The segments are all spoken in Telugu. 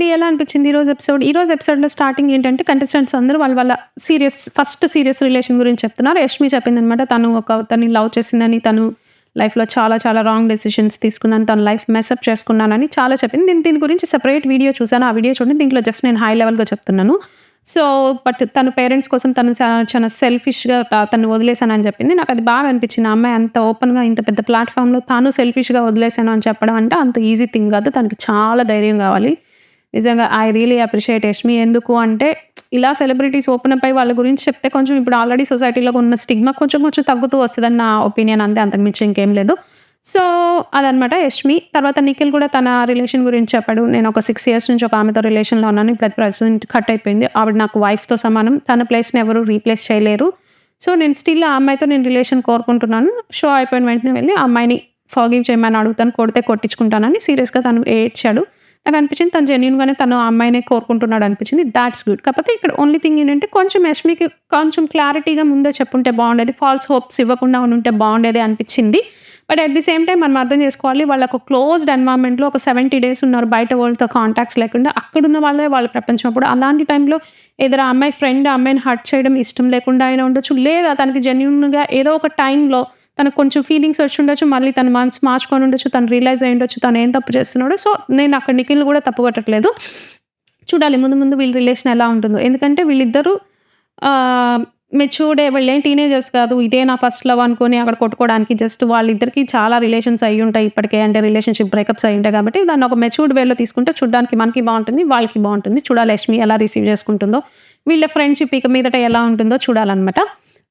అండి ఎలా అనిపించింది ఈరోజు ఎపిసోడ్ ఈరోజు ఎపిసోడ్లో స్టార్టింగ్ ఏంటంటే కంటెస్టెంట్స్ అందరూ వాళ్ళ వాళ్ళ సీరియస్ ఫస్ట్ సీరియస్ రిలేషన్ గురించి చెప్తున్నారు. యష్మి చెప్పింది అనమాట తను ఒక తను లవ్ చేసిందని తను లైఫ్లో చాలా చాలా రాంగ్ డెసిషన్స్ తీసుకున్నాను తన లైఫ్ మెసప్ చేసుకున్నానని చాలా చెప్పింది. దీని దీని గురించి సెపరేట్ వీడియో చూసాను ఆ వీడియో చూడండి దీంట్లో జస్ట్ నేను హై లెవెల్గా చెప్తున్నాను. సో బట్ తన పేరెంట్స్ కోసం తను చాలా సెల్ఫిష్గా తను వదిలేశానని చెప్పింది. నాకు అది బాగా అనిపించింది. అమ్మాయి అంత ఓపెన్గా ఇంత పెద్ద ప్లాట్ఫామ్లో తాను సెల్ఫిష్గా వదిలేశాను అని చెప్పడం అంటే అంత ఈజీ థింగ్ కాదు. తనకి చాలా ధైర్యం కావాలి. నిజంగా ఐ రియలీ అప్రిషియేట్ యష్మి. ఎందుకు? అంటే ఇలా సెలబ్రిటీస్ ఓపెన్ అప్ అయ్యి వాళ్ళ గురించి చెప్తే కొంచెం ఇప్పుడు ఆల్రెడీ సొసైటీలో ఉన్న స్టిగ్మా కొంచెం కొంచెం తగ్గుతూ వస్తుందని నా ఒపీనియన్ అంతే. అంతకుమించి ఇంకేం లేదు. సో అదనమాట యష్మి. తర్వాత నిఖిల్ కూడా తన రిలేషన్ గురించి చెప్పాడు. నేను ఒక సిక్స్ ఇయర్స్ నుంచి ఒక ఆమెతో రిలేషన్లో ఉన్నాను. ఇప్పుడు ప్రజెంట్ కట్ అయిపోయింది. ఆవిడ నాకు వైఫ్తో సమానం. తన ప్లేస్ని ఎవరు రీప్లేస్ చేయలేరు. సో నేను స్టిల్ ఆ అమ్మాయితో నేను రిలేషన్ కోరుకుంటున్నాను. షో అయిపోయిన వెంటనే వెళ్ళి ఆ అమ్మాయిని ఫాగివ్ చేయమని అడుగుతాను. కొడితే కొట్టించుకుంటానని సీరియస్గా తను ఏడ్చాడు. నాకు అనిపించింది. తను జెన్యున్గానే తను ఆ అమ్మాయినే కోరుకుంటున్నాడు అనిపించింది. దాట్స్ గుడ్ కాకపోతే ఇక్కడ ఓన్లీ థింగ్ ఏంటంటే కొంచెం యష్మికి కొంచెం క్లారిటీగా ముందే చెప్పుంటే బాగుండేది. ఫాల్స్ హోప్స్ ఇవ్వకుండా ఉంటే బాగుండేది అనిపించింది. But at the same time మనం అర్థం చేసుకోవాలి వాళ్ళకు క్లోజ్డ్ ఎన్వైర్న్మెంట్లో ఒక సెవెంటీ డేస్ ఉన్నారు. బయట వరల్డ్తో కాంటాక్ట్స్ లేకుండా అక్కడున్న వాళ్ళే వాళ్ళ ప్రపంచం. అప్పుడు అలాంటి టైంలో ఏదైనా అమ్మాయి ఫ్రెండ్ అమ్మాయిని హర్ట్ చేయడం ఇష్టం లేకుండా అయినా ఉండొచ్చు. లేదా తనకి జెన్యున్గా ఏదో ఒక టైంలో తనకు కొంచెం ఫీలింగ్స్ వచ్చి ఉండొచ్చు మళ్ళీ తన మనసు మార్చుకొని ఉండొచ్చు తను రియలైజ్ అయి ఉండొచ్చు తను ఏం తప్పు చేస్తున్నాడో. సో నేను అక్కడ నిఖిల్ కూడా తప్పు పట్టట్లేదు చూడాలి ముందు ముందు వీళ్ళ రిలేషన్ ఎలా ఉంటుందో. ఎందుకంటే వీళ్ళిద్దరూ మెచ్యూర్డే వాళ్ళు ఏం టీనేజర్స్ కాదు. ఇదే నా ఫస్ట్ లవ్ అనుకొని అక్కడ కొట్టుకోవడానికి జస్ట్ వాళ్ళిద్దరికి చాలా రిలేషన్స్ అయ్యి ఉంటాయి ఇప్పటికే. అంటే రిలేషన్షిప్ బ్రేకప్స్ అయ్యి ఉంటాయి కాబట్టి దాన్ని ఒక మెచ్యూర్డ్ వేలో తీసుకుంటే చూడడానికి మనకి బాగుంటుంది వాళ్ళకి బాగుంటుంది. చూడాలి లక్ష్మి ఎలా రిసీవ్ చేసుకుంటుందో. వీళ్ళ ఫ్రెండ్షిప్ ఇక మీదట ఎలా ఉంటుందో చూడాలన్నమాట.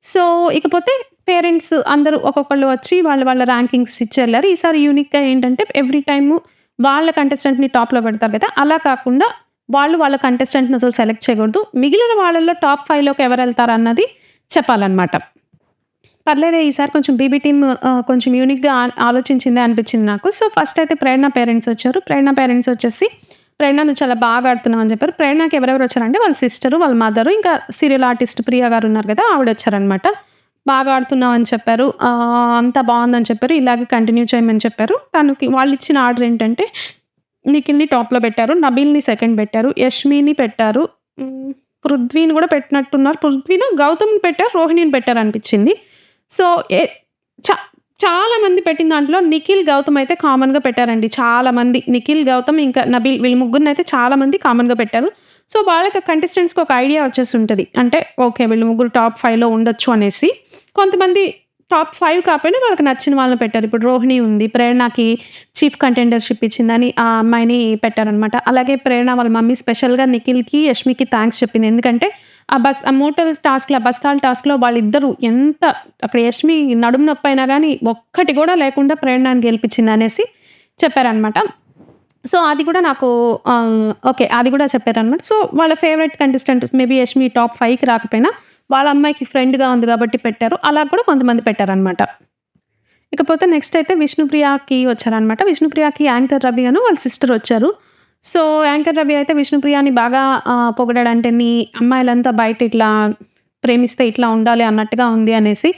సో ఇకపోతే పేరెంట్స్ అందరూ ఒక్కొక్కళ్ళు వచ్చి వాళ్ళ వాళ్ళ ర్యాంకింగ్స్ ఇచ్చేళ్ళారు. ఈసారి యూనిక్గా ఏంటంటే ఎవ్రీ టైము వాళ్ళ కంటెస్టెంట్ని టాప్లో పెడతారు కదా. అలా కాకుండా వాళ్ళు వాళ్ళ కంటెస్టెంట్ని అసలు సెలెక్ట్ చేయకూడదు. మిగిలిన వాళ్ళల్లో టాప్ ఫైవ్లోకి ఎవరు వెళ్తారు అన్నది చెప్పాలన్నమాట. పర్లేదే ఈసారి కొంచెం బీబీ టీమ్ కొంచెం యూనిక్గా ఆలోచించిందే అనిపించింది నాకు. సో ఫస్ట్ అయితే ప్రేరణ పేరెంట్స్ వచ్చారు. ప్రేరణ పేరెంట్స్ వచ్చేసి ప్రేరణ నువ్వు చాలా బాగా ఆడుతున్నావు అని చెప్పారు. ప్రేరణకి ఎవరెవరు వచ్చారంటే వాళ్ళ సిస్టరు వాళ్ళ మదరు ఇంకా సీరియల్ ఆర్టిస్ట్ ప్రియా గారు ఉన్నారు కదా ఆవిడ వచ్చారనమాట బాగా ఆడుతున్నావు అని చెప్పారు అంతా బాగుందని చెప్పారు. ఇలాగే కంటిన్యూ చేయమని చెప్పారు. తనకి వాళ్ళు ఇచ్చిన ఆర్డర్ ఏంటంటే నిఖిల్ని టాప్లో పెట్టారు నబీల్ని సెకండ్ పెట్టారు యష్మిని పెట్టారు పృథ్వీని కూడా పెట్టినట్టున్నారు. పృథ్వీని గౌతమ్ని పెట్టారు రోహిణిని పెట్టారు అనిపించింది. సో చా చాలా మంది పెట్టిన దాంట్లో నిఖిల్ గౌతమ్ అయితే కామన్గా పెట్టారండి. చాలా మంది. నిఖిల్ గౌతమ్ ఇంకా నబీల్ వీళ్ళ ముగ్గురిని అయితే చాలా మంది కామన్గా పెట్టారు. సో వాళ్ళకి కంటెస్టెంట్స్కి ఒక ఐడియా వచ్చేసి ఉంటుంది అంటే ఓకే వీళ్ళు ముగ్గురు టాప్ ఫైవ్లో ఉండొచ్చు అనేసి. కొంతమంది టాప్ ఫైవ్ కాకపోయినా వాళ్ళకి నచ్చిన వాళ్ళని పెట్టారు. ఇప్పుడు రోహిణి ఉంది ప్రేరణకి చీఫ్ కంటెండర్షిప్ ఇచ్చిందని ఆ అమ్మాయిని పెట్టారనమాట అలాగే ప్రేరణ వాళ్ళ మమ్మీ స్పెషల్గా నిఖిల్కి యష్మికి థ్యాంక్స్ చెప్పింది. ఎందుకంటే ఆ బస్ ఆ మోటల్ టాస్క్లో ఆ బస్తాల్ టాస్క్లో వాళ్ళిద్దరూ ఎంత అక్కడ యష్మి నడుము నొప్పి అయినా కానీ ఒక్కటి కూడా లేకుండా ప్రేరణని గెలిపించింది అనేసి చెప్పారనమాట సో అది కూడా నాకు ఓకే అది కూడా చెప్పారనమాట సో వాళ్ళ favourite contestant maybe Yashmi top ఫైవ్కి రాకపోయినా వాళ్ళ అమ్మాయికి ఫ్రెండ్గా ఉంది కాబట్టి పెట్టారు. అలా కూడా కొంతమంది పెట్టారనమాట ఇకపోతే నెక్స్ట్ అయితే విష్ణుప్రియకి వచ్చారనమాట విష్ణుప్రియకి యాంకర్ రవి అను వాళ్ళ సిస్టర్ వచ్చారు. సో యాంకర్ రవి అయితే విష్ణుప్రియాని బాగా పొగడాడంటే నీ అమ్మాయిలంతా బయట ఇట్లా ప్రేమిస్తే ఇట్లా ఉండాలి అన్నట్టుగా ఉంది అనేసి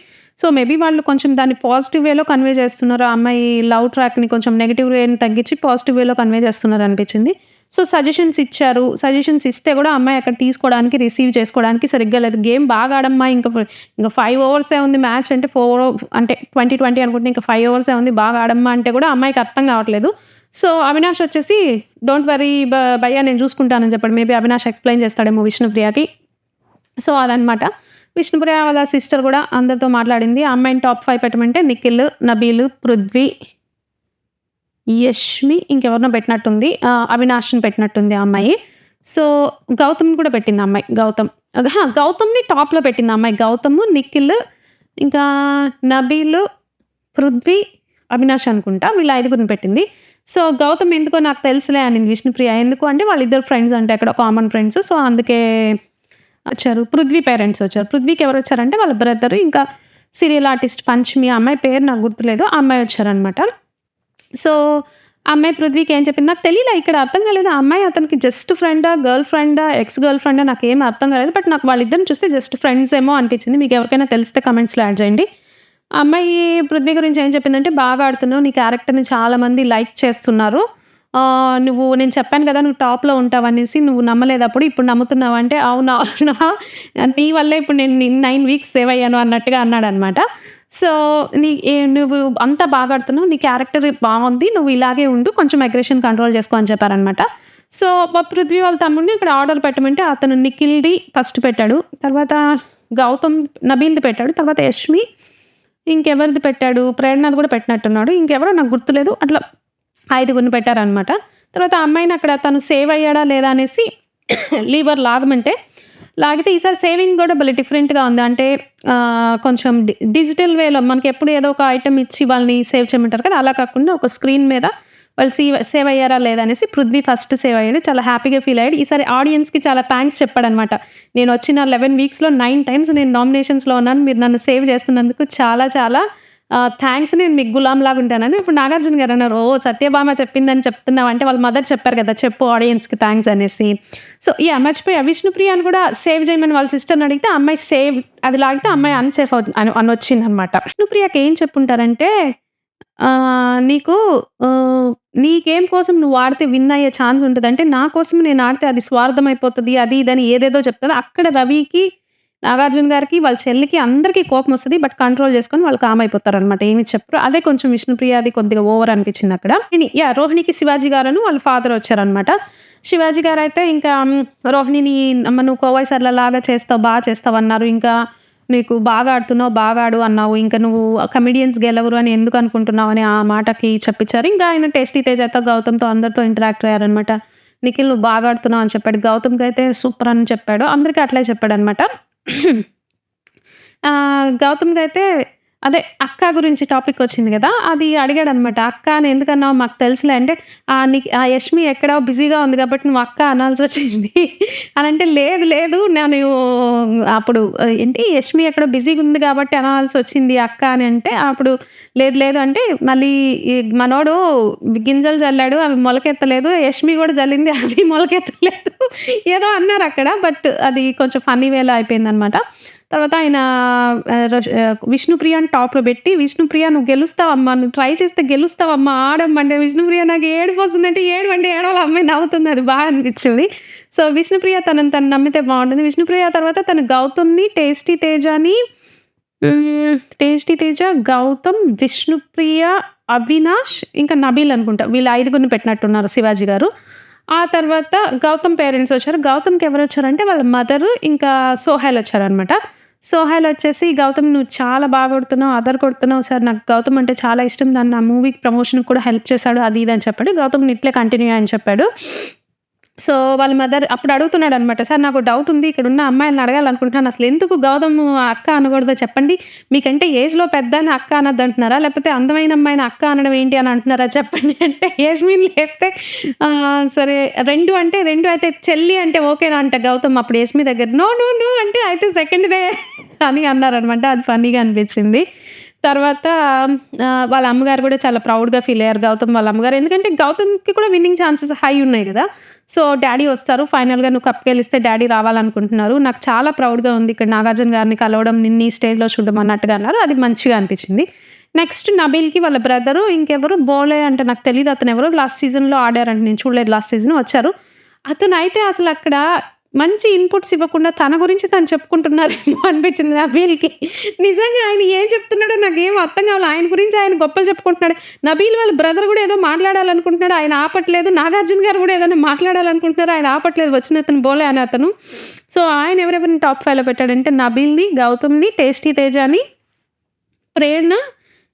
సో మేబీ వాళ్ళు కొంచెం దాన్ని పాజిటివ్ వేలో కన్వే చేస్తున్నారు. ఆ అమ్మాయి లవ్ ట్రాక్ని కొంచెం నెగిటివ్ వేని తగ్గించి పాజిటివ్ వేలో కన్వే చేస్తున్నారు అనిపించింది. సో సజెషన్స్ ఇచ్చారు. సజెషన్స్ ఇస్తే కూడా అమ్మాయి అక్కడ తీసుకోవడానికి రిసీవ్ చేసుకోవడానికి సరిగ్గా లేదు. గేమ్ బాగా ఆడమ్మా ఇంకా ఇంకా ఫైవ్ ఓవర్సే ఉంది మ్యాచ్ అంటే ఫోర్ అంటే ట్వంటీ ట్వంటీ అనుకుంటే ఇంకా ఫైవ్ ఓవర్సే ఉంది బాగా ఆడమ్మా అంటే కూడా అమ్మాయికి అర్థం కావట్లేదు. సో అవినాష్ వచ్చేసి డోంట్ వరీ భయ్యా నేను చూసుకుంటానని చెప్పాడు. మేబీ అవినాష్ ఎక్స్ప్లెయిన్ చేస్తాడేమో విష్ణుప్రియకి. సో అదనమాట విష్ణుప్రియ వాళ్ళ సిస్టర్ కూడా అందరితో మాట్లాడింది. అమ్మాయిని టాప్ ఫైవ్ పెట్టమంటే నిఖిల్ నబీల్ పృథ్వీ యష్మి ఇంకెవరినో పెట్టినట్టుంది. అవినాష్ని పెట్టినట్టుంది ఆ అమ్మాయి. సో గౌతమ్ని కూడా పెట్టింది అమ్మాయి. గౌతమ్. గౌతమ్ని టాప్లో పెట్టింది అమ్మాయి. గౌతమ్ నిఖిల్ ఇంకా నబీల్ పృథ్వీ అవినాష్ అనుకుంటా. వీళ్ళ ఐదుగురిని పెట్టింది. సో గౌతమ్ ఎందుకో నాకు తెలుసులే అనింది విష్ణుప్రియ. ఎందుకు అంటే వాళ్ళిద్దరు ఫ్రెండ్స్ అంటే అక్కడ కామన్ ఫ్రెండ్స్ సో అందుకే వచ్చారు. పృథ్వీ పేరెంట్స్ వచ్చారు. పృథ్వీకి ఎవరు వచ్చారంటే వాళ్ళ బ్రదర్ ఇంకా సీరియల్ ఆర్టిస్ట్ పంచమి అమ్మాయి పేరు నాకు గుర్తులేదు. ఆ అమ్మాయి వచ్చారనమాట సో అమ్మాయి పృథ్వీకి ఏం చెప్పింది? నాకు తెలియలే ఇక్కడ అర్థం కాలేదు. ఆ అమ్మాయి అతనికి జస్ట్ ఫ్రెండా గర్ల్ ఫ్రెండా ఎక్స్ గర్ల్ ఫ్రెండా నాకు ఏం అర్థం కాలేదు. బట్ నాకు వాళ్ళిద్దరిని చూస్తే జస్ట్ ఫ్రెండ్స్ ఏమో అనిపించింది. మీకు ఎవరికైనా తెలిస్తే కమెంట్స్లో యాడ్ చేయండి. అమ్మాయి పృథ్వీ గురించి ఏం చెప్పిందంటే బాగా ఆడుతున్నావు. నీ క్యారెక్టర్ని చాలామంది లైక్ చేస్తున్నారు. ఆహ్, "నువ్వు నేను చెప్పాను కదా! నువ్వు టాప్‌లో ఉంటావనేసి నువ్వు నమ్మలేదప్పుడు. ఇప్పుడు నమ్ముతున్నావా?" అంటే అవును. అవునా! నీ వల్లే ఇప్పుడు నేను ని 9 వీక్స్ సేవ్ అయ్యాను అన్నట్టుగా అన్నాడనమాట. సో, నీ ఏ "నువ్వు అంతా బాగా ఆడుతున్నావు. నీ క్యారెక్టర్ బావుంది. నువ్వు ఇలాగే ఉండు. కొంచెం అగ్రెషన్ కంట్రోల్ చేసుకో" అని చెప్పారనమాట. సో, మా పృథ్వీ వాళ్ళ తమ్ముడిని ఇక్కడ ఆర్డర్ పెట్టమంటే అతను నిఖిల్‌ది ఫస్ట్ పెట్టాడు. తర్వాత గౌతమ్ నబీల్‌ది పెట్టాడు. తర్వాత యష్మి ఇంకెవరిది పెట్టాడు? ప్రేరణది కూడా పెట్టినట్టున్నాడు. ఇంకెవరో నాకు గుర్తులేదు. అట్లా ఐదుగురిని పెట్టారనమాట. తర్వాత ఆ అమ్మాయిని అక్కడ తను సేవ్ అయ్యాడా లేదా అనేసి లీవర్ లాగమంటే లాగితే ఈసారి సేవింగ్ కూడా భలే డిఫరెంట్‌గా ఉంది. అంటే కొంచెం డి డిజిటల్ వేలో మనకి ఎప్పుడు ఏదో ఒక ఐటమ్ ఇచ్చి వాళ్ళని సేవ్ చేయమంటారు కదా! అలా కాకుండా ఒక స్క్రీన్ మీద వాళ్ళు సీవ్ సేవ్ అయ్యారా లేదా అనేసి పృథ్వీ ఫస్ట్ సేవ్ అయ్యాడు. చాలా హ్యాపీగా ఫీల్ అయ్యాడు. ఈసారి ఆడియన్స్‌కి చాలా థ్యాంక్స్ చెప్పాడనమాట. "నేను వచ్చిన 11 వీక్స్‌లో నైన్ టైమ్స్ నేను నామినేషన్స్‌లో ఉన్నాను. మీరు నన్ను సేవ్ చేస్తున్నందుకు చాలా చాలా థ్యాంక్స్ నేను మీకు గులాంలాగా ఉంటానని." ఇప్పుడు నాగార్జున గారు అన్నారు, ఓ సత్యభామ చెప్పిందని చెప్తున్నావు" అంటే వాళ్ళ మదర్ చెప్పారు కదా! చెప్పు ఆడియన్స్‌కి థ్యాంక్స్ అనేసి. So, yeah! మర్చిపోయా విష్ణుప్రియని కూడా సేవ్ చేయమని వాళ్ళ సిస్టర్‌ని అడిగితే అమ్మాయి సేవ్ అది లాగితే అమ్మాయి అన్‌సేఫ్ అవుతుంది అని అనొచ్చిందనమాట. విష్ణుప్రియకి ఏం చెప్పుంటారంటే "నీకు నీకేం నీ గేమ్ కోసం నువ్వు ఆడితే విన్ అయ్యే ఛాన్స్ ఉంటదంటే, నా కోసం నేను ఆడితే అది స్వార్థం అయిపోతుంది అది ఇది అని ఏదేదో చెప్తుంది అక్కడ రవికి, నాగార్జున గారికి, వాళ్ళ చెల్లికి అందరికీ వస్తుంది బట్ కంట్రోల్ చేసుకొని వాళ్ళు కామ్ అయిపోతారనమాట. ఏమి చెప్పరు. అదే కొంచెం విష్ణుప్రియాది కొద్దిగా ఓవర్ అనిపించింది అక్కడ యా రోహిణికి శివాజీ గారును వాళ్ళ ఫాదర్ వచ్చారనమాట. శివాజీ గారైతే ఇంకా రోహిణిని నువ్వు నువ్వు కోవైసర్లలాగా చేస్తావు. బాగా చేస్తావు అన్నారు ఇంకా నీకు బాగా ఆడుతున్నావు. బాగా ఆడు అన్నావు. ఇంక నువ్వు కమెడియన్స్ గెలవరు అని ఎందుకు అనుకుంటున్నావు" అని ఆ మాటకి చెప్పించారు. ఇంకా ఆయన టేస్టీ తేజతో, గౌతమ్‌తో అందరితో ఇంటరాక్ట్ అయ్యారనమాట. "నిఖిల్ నువ్వు బాగా ఆడుతున్నావు" అని చెప్పాడు. గౌతమ్‌కైతే సూపర్ అని చెప్పాడు. అందరికీ అట్లే చెప్పాడు అనమాట గౌతమ్కి అయితే అదే అక్క గురించి టాపిక్ వచ్చింది కదా! అది అడిగాడనమాట. "అక్క అని ఎందుకన్నావు? మాకు తెలుసులే" అంటే ఆహ్, ఆ యష్మి ఎక్కడో బిజీగా ఉంది కాబట్టి నువ్వు అక్క అనాల్సి వచ్చింది అని అంటే "లేదు లేదు నేను అప్పుడు ఏంటి యష్మి ఎక్కడో బిజీగా ఉంది కాబట్టి అనాల్సి వచ్చింది అక్క" అని అంటే అప్పుడు "లేదు లేదు" అంటే మళ్ళీ మనోడు గింజలు జల్లాడు. అవి మొలకెత్తలేదు. యష్మి కూడా జల్లింది. అవి మొలకెత్తలేదు. ఏదో అన్నారు అక్కడ బట్ అది కొంచెం ఫనీ వేలో అయిపోయిందనమాట. తర్వాత ఆయన విష్ణుప్రియ అని టాప్‌లో పెట్టి, "విష్ణుప్రియ నువ్వు గెలుస్తావమ్మా. నువ్వు ట్రై చేస్తే గెలుస్తావమ్మా. ఆడమ్మా" అంటే విష్ణుప్రియ నాకు ఏడుపొస్తుందంటే ఏడవంటే ఏడవల ఆ అమ్మాయి నవ్వుతుంది. అది బాగా అనిపించింది. సో, విష్ణుప్రియ తనని తను నమ్మితే బాగుంటుంది విష్ణుప్రియ తర్వాత తను గౌతమ్‌ని, టేస్టీ తేజని టేస్టీ తేజ, గౌతమ్, విష్ణుప్రియ, అవినాష్ ఇంకా నబీల్ అనుకుంటా. వీళ్ళు ఐదుగురిని పెట్టినట్టున్నారు శివాజీ గారు. ఆ తర్వాత గౌతమ్ పేరెంట్స్ వచ్చారు. గౌతమ్‌కి ఎవరొచ్చారంటే వాళ్ళ మదరు ఇంకా సోహైల్ వచ్చారనమాట. సోహైల్ వచ్చేసి, "గౌతమ్ నువ్వు చాలా బాగా కొడుతున్నావు. అదర్ కొడుతున్నావు సార్. నాకు గౌతమ్ అంటే చాలా ఇష్టం. దాన్ని నా మూవీకి ప్రమోషన్‌కి కూడా హెల్ప్ చేశాడు." అది ఇది అని చెప్పాడు. గౌతమ్‌ని ఇట్లే కంటిన్యూ అని చెప్పాడు. సో, వాళ్ళ మదర్ అప్పుడు అడుగుతున్నాడు అనమాట "సార్ నాకు డౌట్ ఉంది. ఇక్కడ ఉన్న అమ్మాయిని అడగాలనుకుంటున్నాను. అసలు ఎందుకు గౌతమ్ అక్క అనకూడదో చెప్పండి. మీకంటే ఏజ్‌లో పెద్ద అని అక్క అనొద్దంటున్నారా? లేకపోతే అందమైన అమ్మాయిని అక్క అనడం ఏంటి అని అంటున్నారా చెప్పండి" అంటే ఏజ్ మీన్ లేకపోతే సరే రెండు అంటే రెండు అయితే చెల్లి అంటే ఓకేనా అంట గౌతమ్ అప్పుడు యస్మి దగ్గర. "నో నో నో" అంటే అయితే సెకండ్‌దే అని అన్నారనమాట. అది ఫన్నీగా అనిపించింది. తర్వాత వాళ్ళ అమ్మగారు కూడా చాలా ప్రౌడ్‌గా ఫీల్ అయ్యారు గౌతమ్ వాళ్ళ అమ్మగారు. ఎందుకంటే గౌతమ్‌కి కూడా విన్నింగ్ ఛాన్సెస్ హై ఉన్నాయి కదా! సో, డాడీ వస్తారు. ఫైనల్‌గా నువ్వు కప్ గెలిస్తే డాడీ రావాలనుకుంటున్నారు. నాకు చాలా ప్రౌడ్‌గా ఉంది ఇక్కడ నాగార్జున గారిని కలవడం, నిన్న ఈ స్టేజ్‌లో చూడడం అన్నట్టుగా అన్నారు. అది మంచిగా అనిపించింది. నెక్స్ట్ నబీల్‌కి వాళ్ళ బ్రదరు ఇంకెవరు బోలే అంటే నాకు తెలియదు అతను ఎవరు లాస్ట్ సీజన్‌లో ఆడారంటే నేను చూడలేదు లాస్ట్ సీజన్ వచ్చారు. అతనైతే అక్కడ మంచి ఇన్‌పుట్స్ ఇవ్వకుండా తన గురించి తను చెప్పుకుంటున్నారేమో అనిపించింది నబీల్‌కి. నిజంగా ఆయన ఏం చెప్తున్నాడో నాకు ఏం అర్థం కావాలి ఆయన గురించి ఆయన గొప్పలు చెప్పుకుంటున్నాడు. నబీల్ వాళ్ళ బ్రదర్ కూడా ఏదో మాట్లాడాలనుకుంటున్నాడు. ఆయన ఆపట్లేదు. నాగార్జున గారు కూడా ఏదైనా మాట్లాడాలనుకుంటున్నారు. ఆయన ఆపట్లేదు. వచ్చిన అతను బోలే అని అతను. సో, ఆయన ఎవరెవరిని టాప్ ఫైవ్లో పెట్టాడంటే నబీల్‌ని, గౌతమ్‌ని, టేస్టీ తేజాని ప్రేరణ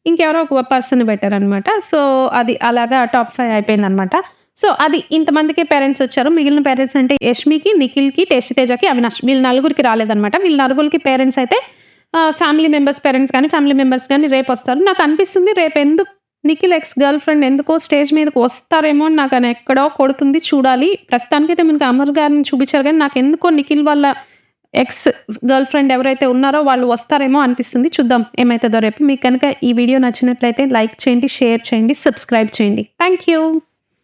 ఇంకెవరో ఒక పర్సన్ పెట్టారనమాట. సో, అది అలాగా టాప్ ఫైవ్ అయిపోయిందనమాట. సో, అది ఇంతమందికి పేరెంట్స్ వచ్చారు. మిగిలిన పేరెంట్స్ అంటే యష్మికి, నిఖిల్‌కి, టేస్టీ తేజకి, అవినాష్ వీళ్ళ నలుగురికి రాలేదనమాట. వీళ్ళ నలుగురికి పేరెంట్స్ అయితే ఫ్యామిలీ మెంబర్స్ పేరెంట్స్ కానీ, ఫ్యామిలీ మెంబర్స్ కానీ రేపు వస్తారు నాకు అనిపిస్తుంది రేపు ఎందుకు నిఖిల్ ఎక్స్ గర్ల్ ఫ్రెండ్ ఎందుకో స్టేజ్ మీదకి వస్తారేమో అని నాకు అని ఎక్కడో కొడుతుంది. చూడాలి. ప్రస్తుతానికైతే మనకి అమర్ గారిని చూపించారు కానీ నాకు ఎందుకో నిఖిల్ వాళ్ళ ఎక్స్ గర్ల్ ఫ్రెండ్ ఎవరైతే ఉన్నారో వాళ్ళు వస్తారేమో అనిపిస్తుంది. చూద్దాం ఏమవుతుందో రేపు. మీకు కనుక ఈ వీడియో నచ్చినట్లయితే లైక్ చేయండి, షేర్ చేయండి, సబ్స్క్రైబ్ చేయండి. Thank you.